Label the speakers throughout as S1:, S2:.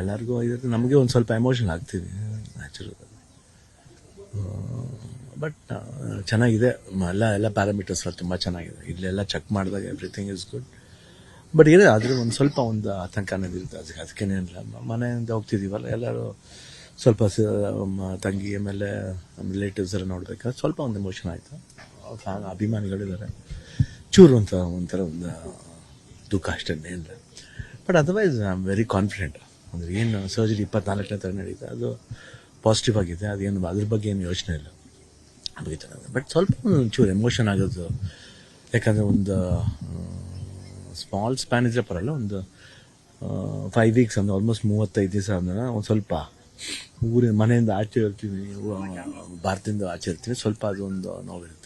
S1: ಎಲ್ಲರಿಗೂ ಇದ್ರೆ ನಮಗೆ ಒಂದು ಸ್ವಲ್ಪ ಎಮೋಷನ್ ಆಗ್ತೀವಿ ನ್ಯಾಚುರಲ್ ಬಟ್ ಚೆನ್ನಾಗಿದೆ. ಎಲ್ಲ ಎಲ್ಲ ಪ್ಯಾರಾಮೀಟರ್ಸ್ ಎಲ್ಲ ತುಂಬ ಚೆನ್ನಾಗಿದೆ. ಇಲ್ಲೆಲ್ಲ ಚೆಕ್ ಮಾಡಿದಾಗ ಎವ್ರಿಥಿಂಗ್ ಇಸ್ ಗುಡ್ ಬಟ್ ಇದೆ, ಆದರೂ ಒಂದು ಸ್ವಲ್ಪ ಒಂದು ಆತಂಕ ಅನ್ನೋದು ಇರುತ್ತೆ ಅದಕ್ಕೆ ಅದಕ್ಕೇನಿಲ್ಲ ಮನೆಯಿಂದ ಹೋಗ್ತಿದ್ದೀವಲ್ಲ ಎಲ್ಲರೂ ಸ್ವಲ್ಪ ತಂಗಿ ಆಮೇಲೆ ರಿಲೇಟಿವ್ಸ್ ಎಲ್ಲ ನೋಡ್ಬೇಕಾದ್ರೆ ಸ್ವಲ್ಪ ಒಂದು ಎಮೋಷನ್ ಆಯಿತು. ಫ್ಯಾನ್ ಅಭಿಮಾನಿಗಳಿದ್ದಾರೆ. ಚೂರು ಅಂತ ಒಂಥರ ಒಂದು ದುಃಖ ಅಷ್ಟೇ ಇಲ್ಲ but otherwise I am very confident ಅಂದರೆ ಏನು ಸರ್ಜರಿ ಇಪ್ಪತ್ನಾಲ್ಕನೇ ಥರ ನಡೀತಾ, ಅದು ಪಾಸಿಟಿವ್ ಆಗಿದೆ. ಅದೇನು, ಅದ್ರ ಬಗ್ಗೆ ಏನು ಯೋಚನೆ ಇಲ್ಲ. ಚೆನ್ನಾಗಿದೆ ಬಟ್ ಸ್ವಲ್ಪ ಒಂಚೂರು ಎಮೋಷನ್ ಆಗೋದು. ಯಾಕಂದರೆ ಒಂದು ಸ್ಮಾಲ್ ಸ್ಪ್ಯಾನ್ ಇದ್ರೆ ಪರಲ್ಲ ಒಂದು ಫೈವ್ ವೀಕ್ಸ್ ಅಂದ್ರೆ ಆಲ್ಮೋಸ್ಟ್ ಮೂವತ್ತೈದು ದಿವಸ ಅಂದ್ರೆ ಒಂದು ಸ್ವಲ್ಪ ಊರಿನ ಮನೆಯಿಂದ ಆಚೆ ಇರ್ತೀವಿ ಭಾರತದಿಂದ ಆಚೆ ಇರ್ತೀವಿ. ಸ್ವಲ್ಪ ಅದು ಒಂದು ನೋವಿರುತ್ತೆ.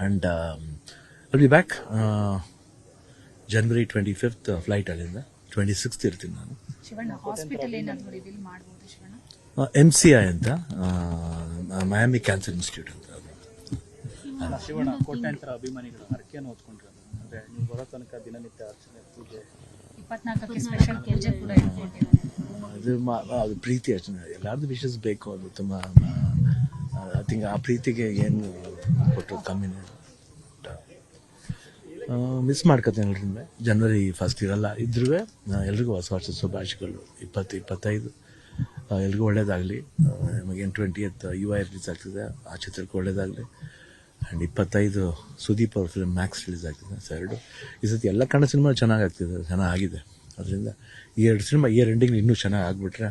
S1: And will be back January twenty fifth flight ಅಲ್ಲಿಂದ. ಟ್ವೆಂಟಿ ಸಿಕ್ಸ್ತ್ ಇರ್ತೀನಿ ನಾನು. ಎಂ ಸಿ ಐ ಅಂತ ಮಯಾಮಿ ಕ್ಯಾನ್ಸರ್ ಇನ್ಸ್ಟಿಟ್ಯೂಟ್ ಅಂತ ಅದು.
S2: ಶಿವಣ್ಣ ಕೋಟ್ಯಾಂತರ ಅಭಿಮಾನಿಗಳು ಹರಕೆಯನ್ನು ಹೊತ್ಕೊಂಡಿರೋದು ಅಂದ್ರೆ ನೀವು ಬರೋ ತನಕ ದಿನನಿತ್ಯ ಅರ್ಚನೆ ಪೂಜೆ.
S3: ಇದು
S1: ಅದು ಮಾ- ಅದು ಪ್ರೀತಿ ಅಷ್ಟೇ ಎಲ್ಲರದ್ದು ವಿಶಸ್ ಬೇಕು ಅದು ತುಂಬ ಐ ಥಿಂಕ್ ಆ ಪ್ರೀತಿಗೆ ಏನು ಕೊಟ್ಟರು ಕಮ್ಮಿ ಮಿಸ್ ಮಾಡ್ಕೊತೇನೆ ಎಲ್ರಿಂದ ಜನವರಿ ಫಸ್ಟ್ ಇರಲ್ಲ. ಇದ್ರೂ ಎಲ್ರಿಗೂ ಹೊಸ ವರ್ಷದ ಶುಭಾಶಯಗಳು. ಇಪ್ಪತ್ತು, ಇಪ್ಪತ್ತೈದು ಎಲ್ರಿಗೂ ಒಳ್ಳೇದಾಗಲಿ. ನಮಗೇನು ಟ್ವೆಂಟಿ ಎತ್ ಯು ಐ ರಿಲೀಸ್ ಆಗ್ತಿದೆ, ಆ ಚಿತ್ರಕ್ಕೆ ಒಳ್ಳೇದಾಗಲಿ. ಆ್ಯಂಡ್ ಇಪ್ಪತ್ತೈದು ಸುದೀಪ್ ಅವ್ರ ಫಿಲ್ಮ್ ಮ್ಯಾಕ್ಸ್ ರಿಲೀಸ್ ಆಗ್ತಿದೆ, ಸೊ ಎರಡು. ಈ ಸತಿ ಎಲ್ಲ ಕನ್ನಡ ಸಿನಿಮಾ ಚೆನ್ನಾಗಿ ಚೆನ್ನಾಗಿದೆ ಅದರಿಂದ ಈ ಎರಡು ಸಿನಿಮಾ ಇಯರ್ ಎಂಡಿಂಗ್ ಇನ್ನೂ ಚೆನ್ನಾಗಿ ಆಗಿಬಿಟ್ರೆ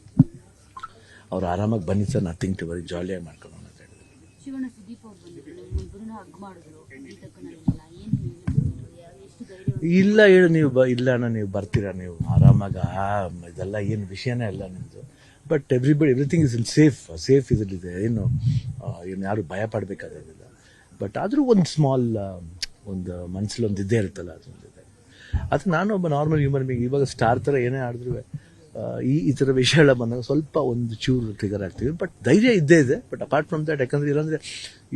S1: ಅವ್ರು ಆರಾಮಾಗಿ ಬನ್ನಿ ಸರ್ ನಥಿಂಗ್ ಟು ಬರೀ ಜಾಲಿಯಾಗಿ ಮಾಡ್ಕೊಂಡು ಅಂತ
S4: ಶಿವಣ್ಣ ಸುದೀಪ್ ಅವ್ರು ಬಂದಿದ್ರು ಇಬ್ಬರನ್ನ ಹಗ್ ಮಾಡಿದ್ರು ಈ ತಕ್ಕ ಏನು ಹೇಳಿದ್ರು
S1: ಇಲ್ಲ ಹೇಳು ನೀವು ಬ ಇಲ್ಲ ಅಣ್ಣ ನೀವು ಬರ್ತೀರಾ ನೀವು ಆರಾಮಾಗಿ ಆ ಇದೆಲ್ಲ ಏನು ವಿಷಯನೇ ಇಲ್ಲ ನಿಮ್ಮದು but everybody everything is in safe safe ಇದರಲ್ಲಿದೆ ಏನು ಏನು ಯಾರು ಭಯ ಪಡಬೇಕಾಗಿಲ್ಲ ಬಟ್ ಆದರೂ ಒಂದು ಸ್ಮಾಲ್ ಒಂದು ಮನಸ್ಸಲ್ಲಿ ಒಂದು ಇದ್ದೇ ಇರುತ್ತಲ್ಲ ಅದೊಂದು ಇದೆ ಅದು ನಾನು ಒಬ್ಬ ನಾರ್ಮಲ್ ಹ್ಯೂಮನ್ ಬೀಂಗ್ ಇವಾಗ ಸ್ಟಾರ್ ಥರ ಏನೇ ಆಡಿದ್ರು ಈ ಈ ಥರ ವಿಷಯಗಳ ಬಂದಾಗ ಸ್ವಲ್ಪ ಒಂದು ಚೂರು ಟ್ರಿಗರ್ ಆಗ್ತೀವಿ ಬಟ್ ಧೈರ್ಯ ಇದ್ದೇ ಇದೆ. ಬಟ್ ಅಪಾರ್ಟ್ ಫ್ರಮ್ ದಟ್ ಯಾಕಂದ್ರೆ ಇಲ್ಲಾಂದರೆ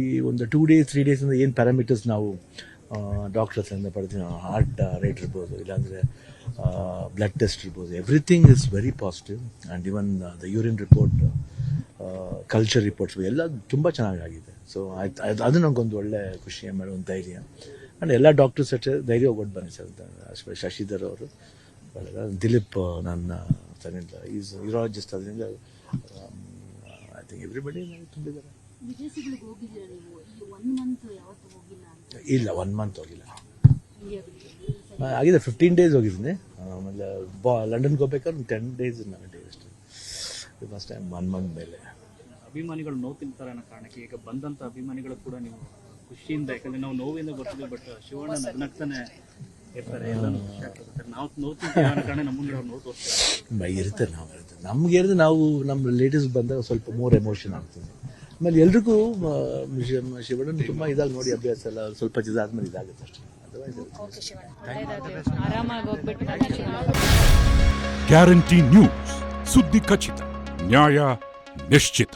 S1: ಈ ಒಂದು ಟೂ ಡೇಸ್ ತ್ರೀ ಡೇಸ್ ಅಂದರೆ ಏನು ಪ್ಯಾರಾಮೀಟರ್ಸ್ ನಾವು ಡಾಕ್ಟರ್ಸ್ ಇಂದ ಪಡ್ತೀವಿ ಹಾರ್ಟ್ ರೇಟ್ ಇರ್ಬೋದು, ಇಲ್ಲಾಂದರೆ ಬ್ಲಡ್ ಟೆಸ್ಟ್ ಇರ್ಬೋದು everything is very positive and even the urine report culture reports ಎಲ್ಲ ತುಂಬ ಚೆನ್ನಾಗಾಗಿದೆ ಸೊ ಆಯ್ತು ಅದು ಅದು ನನಗೊಂದು ಒಳ್ಳೆ ಖುಷಿ ಆಮೇಲೆ ಒಂದು ಧೈರ್ಯ. ಆ್ಯಂಡ್ ಎಲ್ಲ ಡಾಕ್ಟರ್ಸ್ ಅಷ್ಟೇ ಧೈರ್ಯ ಒಟ್ಟು ಬನ್ನಿ ಸರ್ ಶಶಿಧರ್ ಅವರು. ದಿಲೀಪ್ ನನ್ನ ಸನಿಂದ ಈಸ್ ಯೂರಾಲಜಿಸ್ಟ್ ಅದರಿಂದ ಐ ಥಿಂಕ್ ಎವ್ರಿಬಡಿ ತುಂಬಿದ್ದಾರೆ
S4: ವಿದೇಶಗಳಿಗೆ ಹೋಗಿದ್ದೀರಾ ನೀವು? ಈ ಒನ್ ಮಂತ್ ಯಾವತ್ತು ಹೋಗಿಲ್ಲ ಅಂತ.
S1: ಇಲ್ಲ ಒನ್ ಮಂತ್ ಹೋಗಿಲ್ಲ. ಆಗಿದೆ ಫಿಫ್ಟೀನ್ ಡೇಸ್ ಹೋಗಿದ್ದೀನಿ. ಆಮೇಲೆ ಬಾ ಲಂಡನ್ಗೆ ಹೋಗ್ಬೇಕಾದ್ರೆ ಒಂದು ಟೆನ್ ಡೇಸ್ ಡೇ ಅಷ್ಟೇ. ಫಸ್ಟ್ ಟೈಮ್ ಒನ್ ಮಂತ್ ಮೇಲೆ.
S2: ಅಭಿಮಾನಿಗಳು ನೋವು ತಿಂತಾರೆ ಅನ್ನೋ ಕಾರಣಕ್ಕೆ ಈಗ ಬಂದಂಥ ಅಭಿಮಾನಿಗಳು ಕೂಡ ನೀವು ಖುಷಿಯಿಂದ ಯಾಕಂದರೆ ನಾವು ನೋವಿಂದ ಬರ್ತೀವಿ ಬಟ್ ಶಿವಣ್ಣ ನಗ್ನಗ್ತಾನೆ ಇರ್ತಾರೆ ಎಲ್ಲಾನು ಖುಷಿ ಆಗ್ತದೆ ನಾವು ನೋವು ತಿಂತೀವಿ ಅನ್ನೋ ಕಾರಣ ನಮ್ಮ ಮುಂದೆ ಅವ್ರು ನೋವು ತೋರಿಸ್ತಾರೆ
S1: ಇರುತ್ತೆ ನಾವು ಇರುತ್ತೆ. ನಮ್ಗೆ ಹೇಳಿದ್ರೆ ನಾವು ನಮ್ಮ ರಿಲೇಟಿವ್ಸ್ ಬಂದಾಗ ಸ್ವಲ್ಪ ಮೋರ್ ಎಮೋಷನ್ ಆಗ್ತದೆ. ಆಮೇಲೆ ಎಲ್ರಿಗೂ ಶಿವಣ್ಣ ತುಂಬ ಇದಾಗಿ ನೋಡಿ ಅಭ್ಯಾಸ ಎಲ್ಲ ಸ್ವಲ್ಪ ಇದಾದ್ಮೇಲೆ ಇದಾಗುತ್ತೆ ಅಷ್ಟೇ. Otherwise
S3: okay Shivanna. ಆರಾಮಾಗಿ ಹೋಗ್ಬಿಟ್ಟು
S5: ಗ್ಯಾರಂಟಿ ನ್ಯೂಸ್ ಸುದ್ದಿ ಖಚಿತ ನ್ಯಾಯ ನಿಶ್ಚಿತ.